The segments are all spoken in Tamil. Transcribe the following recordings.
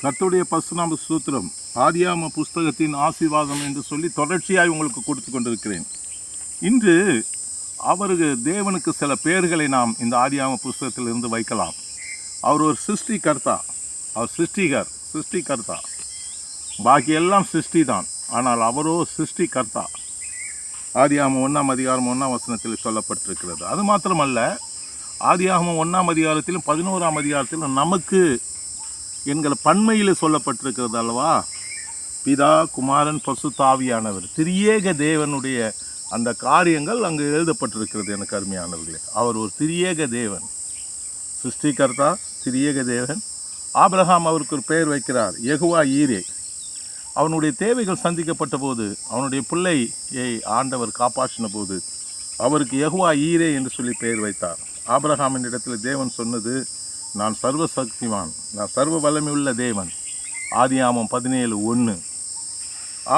கத்துடைய பசுநாம சூத்திரம் ஆதியாம புஸ்தகத்தின் ஆசீர்வாதம் என்று சொல்லி தொடர்ச்சியாய் உங்களுக்கு கொடுத்து கொண்டிருக்கிறேன். இன்று அவருக்கு தேவனுக்கு சில பெயர்களை நாம் இந்த ஆதியாம புஸ்தகத்திலிருந்து வைக்கலாம். அவர் ஒரு சிருஷ்டி கர்த்தா அவர் சிருஷ்டிகர் சிருஷ்டிகர்த்தா. பாக்கி எல்லாம் சிருஷ்டி தான் ஆனால் அவரோ சிருஷ்டிகர்த்தா. ஆதியாகமம் ஒன்றாம் அதிகாரம் ஒன்றாம் வசனத்தில் சொல்லப்பட்டிருக்கிறது. அது மாத்திரமல்ல ஆதியாகமம் ஒன்றாம் அதிகாரத்திலும் பதினோராம் அதிகாரத்திலும் நமக்கு என்கிற பன்மையில் சொல்லப்பட்டிருக்கிறது அல்லவா? பிதா குமாரன் பசு தாவியானவர். திரியேக தேவனுடைய அந்த காரியங்கள் அங்கு எழுதப்பட்டிருக்கிறது எனக்கு அருமையானவர்களே. அவர் ஒரு திரியேக தேவன். சிருஷ்டிகர்த்தா திரியேக தேவன். ஆப்ரஹாம் அவருக்கு ஒரு பெயர் வைக்கிறார் எகுவா ஈரே. அவனுடைய தேவைகள் சந்திக்கப்பட்ட போது அவனுடைய பிள்ளையை ஆண்டவர் காப்பாற்றின போது அவருக்கு எகுவா ஈரே என்று சொல்லி பெயர் வைத்தார். ஆபிரகாமின் இடத்துல தேவன் சொன்னது நான் சர்வ சக்திவான் நான் சர்வ வல்லமையுள்ள தேவன். ஆதியாமம் பதினேழு ஒன்று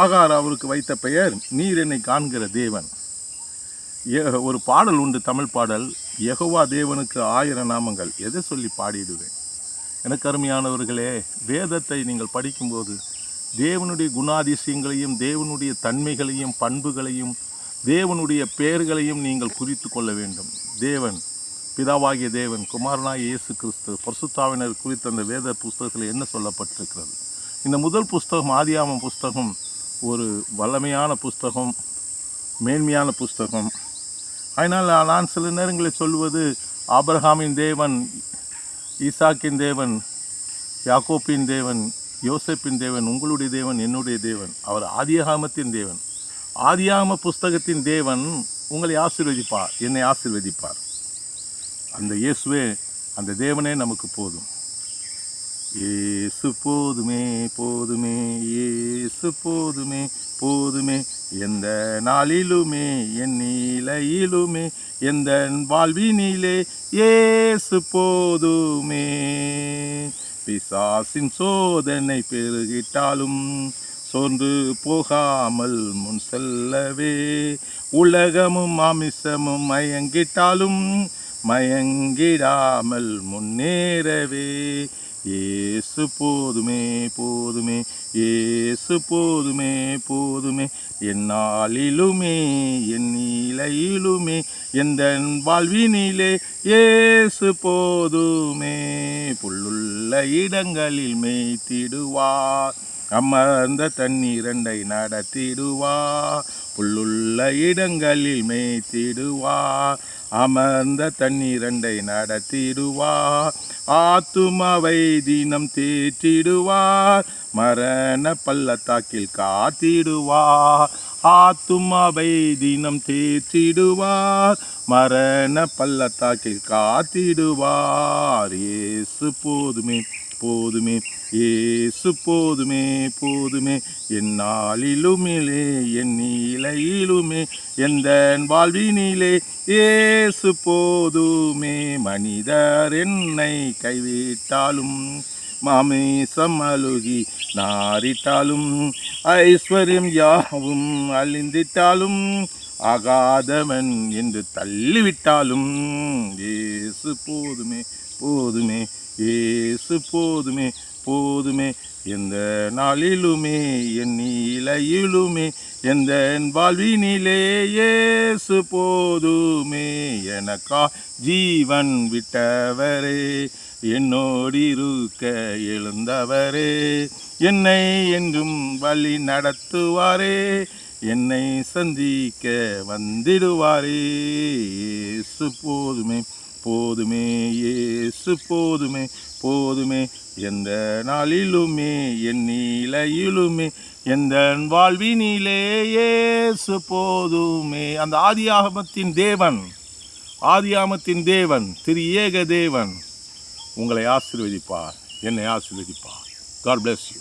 ஆகார் அவருக்கு வைத்த பெயர் நீர் என்னை காண்கிற தேவன். ஒரு பாடல் உண்டு தமிழ் பாடல். யெகோவா தேவனுக்கு ஆயிரம் நாமங்கள். எதை சொல்லி பாடிடுவேன்? எனக்கு அருமையானவர்களே வேதத்தை நீங்கள் படிக்கும்போது தேவனுடைய குணாதிசயங்களையும் தேவனுடைய தன்மைகளையும் பண்புகளையும் தேவனுடைய பெயர்களையும் நீங்கள் குறித்து கொள்ள வேண்டும். தேவன் பிதாவாகிய தேவன் குமாரனாய் இயேசு கிறிஸ்து பரிசுத்தாவினர் குறித்த அந்த வேத புஸ்தகத்தில் என்ன சொல்லப்பட்டிருக்கிறது? இந்த முதல் புஸ்தகம் ஆதியாம புஸ்தகம் ஒரு வல்லமையான புஸ்தகம் மேன்மையான புஸ்தகம். அதனால் நான் சில நேரங்களில் சொல்வது ஆபிரகாமின் தேவன் ஈசாக்கின் தேவன் யாக்கோப்பின் தேவன் யோசேப்பின் தேவன் உங்களுடைய தேவன் என்னுடைய தேவன் அவர் ஆதியாகமத்தின் தேவன். ஆதியாகம புஸ்தகத்தின் தேவன் உங்களை ஆசீர்வதிப்பார் என்னை ஆசீர்வதிப்பார். அந்த இயேசுவே அந்த தேவனே நமக்கு போதும். ஏசு போதுமே போதுமே ஏசு போதுமே போதுமே. எந்த நாளிலுமே என் நிலையிலுமே எந்த வாழ்வினிலே ஏசு போதுமே. பிசாசின் சோதனை பெருகிட்டாலும் சோர்ந்து போகாமல் முன் செல்லவே. உலகமும் அமிசமும் மயங்கிட்டாலும் மயங்கிடாமல் முன்னேறவே. ஏசு போதுமே போதுமே. ஏசு போதுமே போதுமே. எந்நாளிலுமே என் நிலையிலுமே எந்த வாழ்வினிலே ஏசு போதுமே. புல்லுள்ள இடங்களில் மேய்த்திடுவார் அமர்ந்த தண்ணீரண்டை நடத்திடுவார். புல்லுள்ள இடங்களில் மேய்த்திடுவார் அமர்ந்த தண்ணீரண்டை நடத்திடுவார். ஆத்துமாவை தினம் தேற்றிடுவார். மரண பள்ளத்தாக்கில் காத்திடுவார். ஆத்துமாவை தினம் தேற்றிடுவார். மரண பள்ளத்தாக்கில் காத்திடுவார். இயேசு போதுமே. போதுமே ஏசு போதுமே போதுமே. என் நாளிலுமிலே என் நிலையிலுமே எந்த வாழ்வினிலே ஏசு போதுமே. மனிதர் என்னை கைவிட்டாலும் மாமேசம் அழுகி நாரிட்டாலும் ஐஸ்வர்யம் யாவும் அழிந்திட்டாலும் ஆகாதவன் என்று தள்ளிவிட்டாலும் ஏசு போதுமே. போதுமே ஏசு போதுமே போதுமே. எந்த நாளிலுமே என் நிலையிலுமே எந்த வாழ்வினிலே ஏசு போதுமே. எனக்கா ஜீவன் விட்டவரே என்னோடு இருக்க எழுந்தவரே. என்னை என்றும் வழி நடத்துவாரே என்னை சந்திக்க வந்திடுவாரே. ஏசு போதுமே. போதுமே இயேசு போதுமே போதுமே. எந்த நாளிலுமே என் நிலையிலுமே எந்த வாழ்வினிலே இயேசு போதுமே. அந்த ஆதியாகமத்தின் தேவன் ஆதியாகமத்தின் தேவன் திரு ஏக தேவன் உங்களை ஆசீர்வதிப்பார் என்னை ஆசிர்வதிப்பார். God bless you